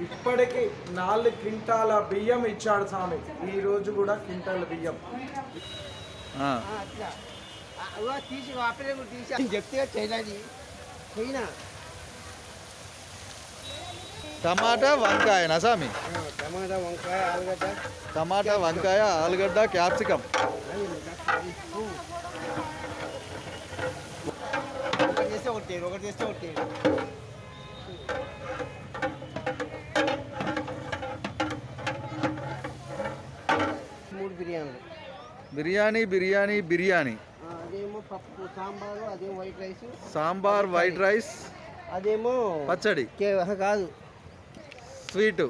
ఇప్పటికి నాలుగు క్వింటాల బియ్యం ఇచ్చాడు స్వామి. ఈ రోజు కూడా క్వింటాల బియ్యం. ఆ, అట్లా. అవ్వ తీసి చెప్తే చేయడానికి పోయినా? టమాటా వంకాయనా స్వామి? టమాటా వంకాయ ఆలుగడ్డ. టమాటా వంకాయ ఆలుగడ్డ క్యాప్సికమ్ ఒకటి చేస్తే ఒకటి ఒకటి చేస్తే ఒకటి మూడు బిర్యానీలు బిర్యానీ బిర్యానీ. బిర్యానీ అదేమో పప్పు సాంబారు అదేమో white rice. Sambar white rice. అదేమో పచ్చడి. కాదు. స్వీటు.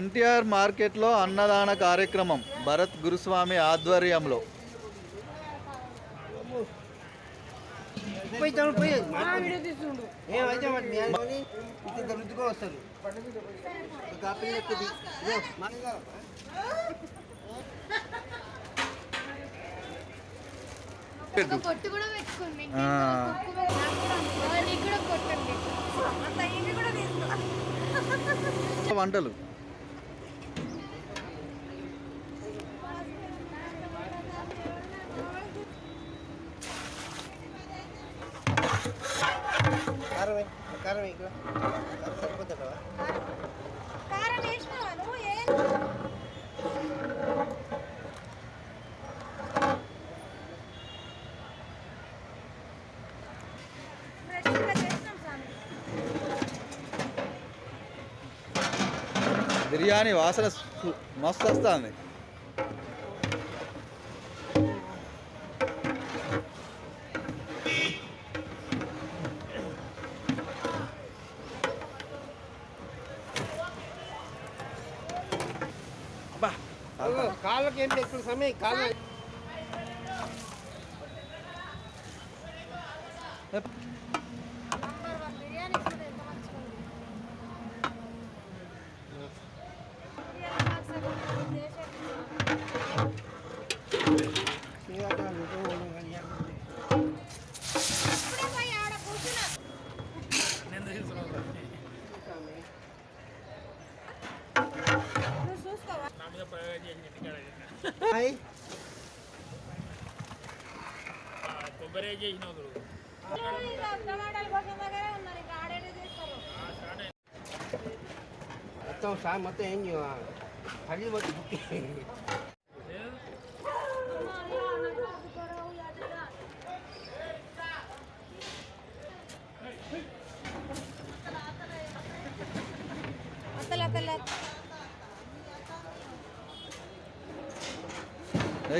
ఎన్టీఆర్ మార్కెట్లో అన్నదాన కార్యక్రమం భరత్ గురుస్వామి ఆధ్వర్యంలో. పోయి తమ్ముడు పోయి ఏమైతే మరి మీ అనుకొని ఇంత రుద్దుకొని వస్తారు కూడా పెట్టుకోండి వంటలు. కారం కారం ఇక్కడ కారం సరిపోతుందా కారం చేసినాం స్వామి. బిర్యానీ వాసన మస్తు వస్తుంది. కాళ్ళకి ఏం ఎక్కువ సమయం కాళ్ళు మొత్తం సార్ మొత్తం ఏం పల్లి మొత్తం బుక్కి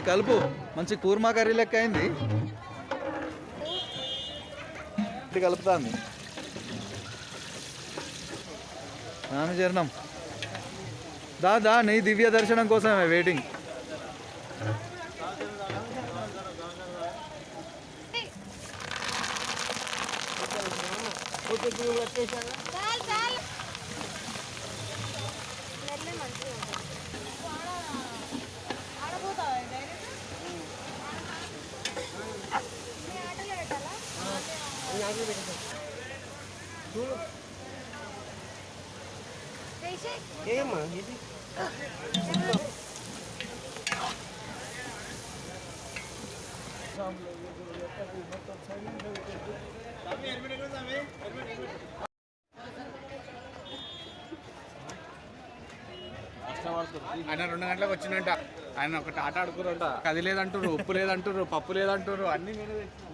కలుపు. మంచి కూర్మా కర్రీ లెక్క అయింది. ఇది కలుపుతాంది. ఆమె చరణం దా దా నీ దివ్య దర్శనం కోసమే వెయిటింగ్ వచ్చేసారా చూడు ఇది? ఆయన రెండు గంటలకు వచ్చిందంట. ఆయన ఒకటి ఆట ఆడుకురంట కది లేదంటారు ఉప్పు లేదంటారు పప్పు లేదంటారు అన్ని నేనే తెచ్చిన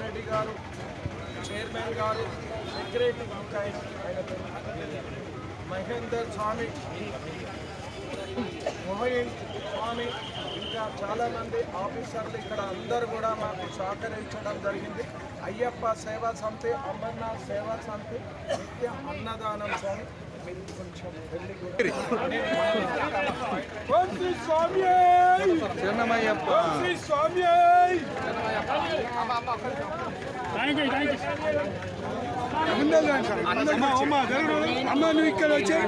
రెడ్డి గారు చైర్మన్ గారు సెక్రటరీ ఆయన పేరు మహేందర్ స్వామి మోహిన్ స్వామి ఇంకా చాలామంది ఆఫీసర్లు ఇక్కడ అందరూ కూడా మాకు సహకరించడం జరిగింది. అయ్యప్ప సేవా సమితి అమర్నాథ్ సేవా సమితి నిత్య అన్నదానం స్వామి. మీరు కొంచెం వెళ్ళి కూడా ఓం శ్రీ స్వామి. శరణమయ్యప్ప శ్రీ స్వామి అమ్మ నువ్వు ఇక్కడ వచ్చే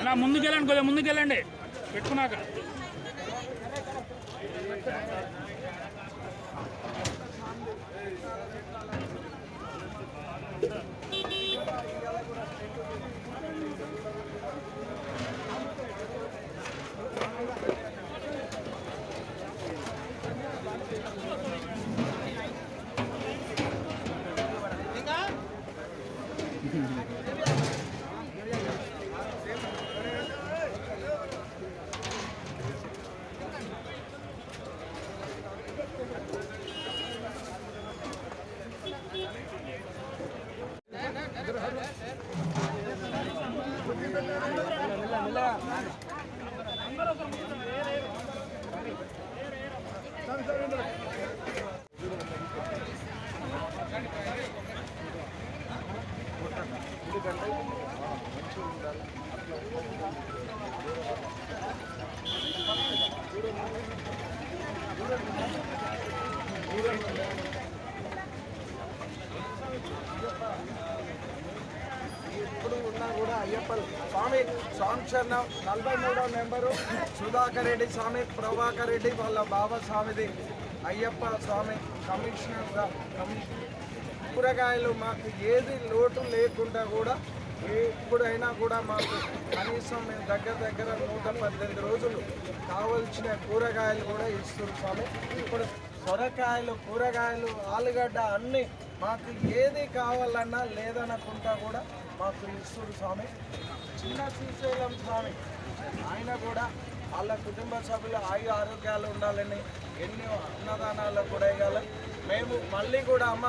అలా ముందుకెళ్ళండి కొద్దిగా ముందుకెళ్ళండి. పెట్టుకున్నాక. అయ్యప్ప స్వామి స్వామి శరణం నలభై మూడో నెంబరు సుధాకర్ రెడ్డి స్వామి ప్రభాకర్ రెడ్డి వాళ్ళ బాబా స్వామిది. అయ్యప్ప స్వామి కమిషనర్గా కమిషనర్. కూరగాయలు మాకు ఏది లోటు లేకుండా కూడా ఎప్పుడైనా కూడా మాకు కనీసం మేము దగ్గర దగ్గర నూట పద్దెనిమిది రోజులు కావలసిన కూరగాయలు కూడా ఇస్తుంది స్వామి. ఇప్పుడు సొరకాయలు కూరగాయలు ఆలుగడ్డ అన్నీ మాకు ఏది కావాలన్నా లేదనకుండా కూడా మాకు ఇస్తుంది స్వామి. చిన్న శ్రీశైలం స్వామి. ఆయన కూడా వాళ్ళ కుటుంబ సభ్యులు ఆయు ఆరోగ్యాలు ఉండాలని ఎన్నో అన్నదానాలు కూడా ఇవ్వాలి. మేము మళ్ళీ కూడా అమ్మ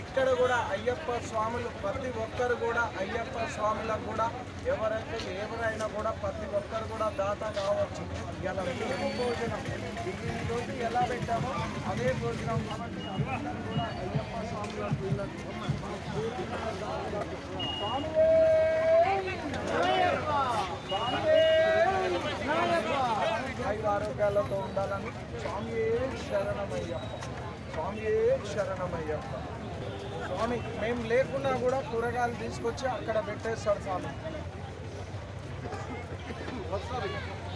ఇక్కడ కూడా అయ్యప్ప స్వాములు ప్రతి ఒక్కరు కూడా అయ్యప్ప స్వాములకు కూడా ఎవరైతే ఎవరైనా కూడా ప్రతి ఒక్కరు కూడా దాత కావచ్చు. ఇలా మేము భోజనం. ఈ రోజు ఎలా పెట్టామో అదే భోజనం. కాబట్టి అందరూ కూడా అయ్యప్ప ఐదు ఆరోగ్యాలతో ఉండాలని స్వామియే శరణమయ్యప్ప. స్వామియే శరణమయ్యప్ప. స్వామి మేము లేకున్నా కూడా కూరగాయలు తీసుకొచ్చి అక్కడ పెట్టేస్తాడు స్వామి.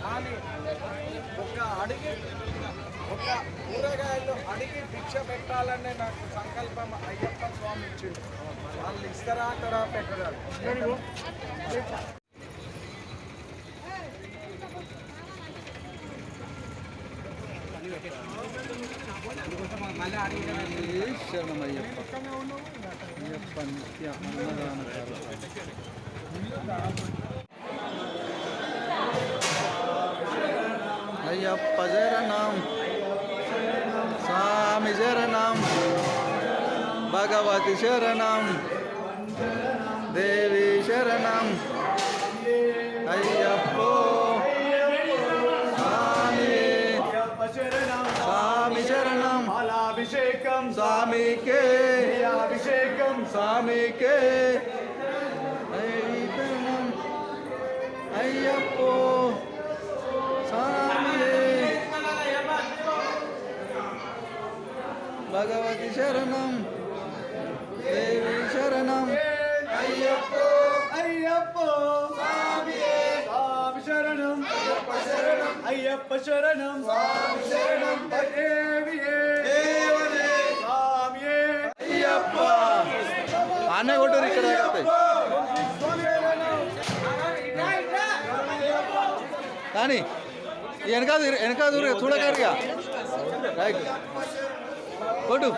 కానీ ఒక అడిగి ఒక కూరగాయలు అడిగి భిక్ష పెట్టాలనే నాకు సంకల్పం అయ్యప్ప స్వామి ఇచ్చింది వాళ్ళు ఇస్తారా అక్కడ పెట్టరా? శరణమయ్యప్ప అయ్యప్ప నిత్య అన్నదాన అయ్యప్ప శరణం స్వామి శరణం భగవతి శరణం దేవి శరణం. అయ్యప్పో స్వామి స్వామి శరణం. అభిషేకం స్వామికే అభిషేకం స్వామికే. అయ్యప్పో భగవతి శరణం. దేవి శరణం. అయ్యప్పో అయ్యప్పో. శరణం. అయ్యప్ప శరణం. శరణం. అయ్యప్ప. అన్న కొట్టరు ఇక్కడ కానీ వెనక వెనక చూడకారుగా రైట్. కొట్టు.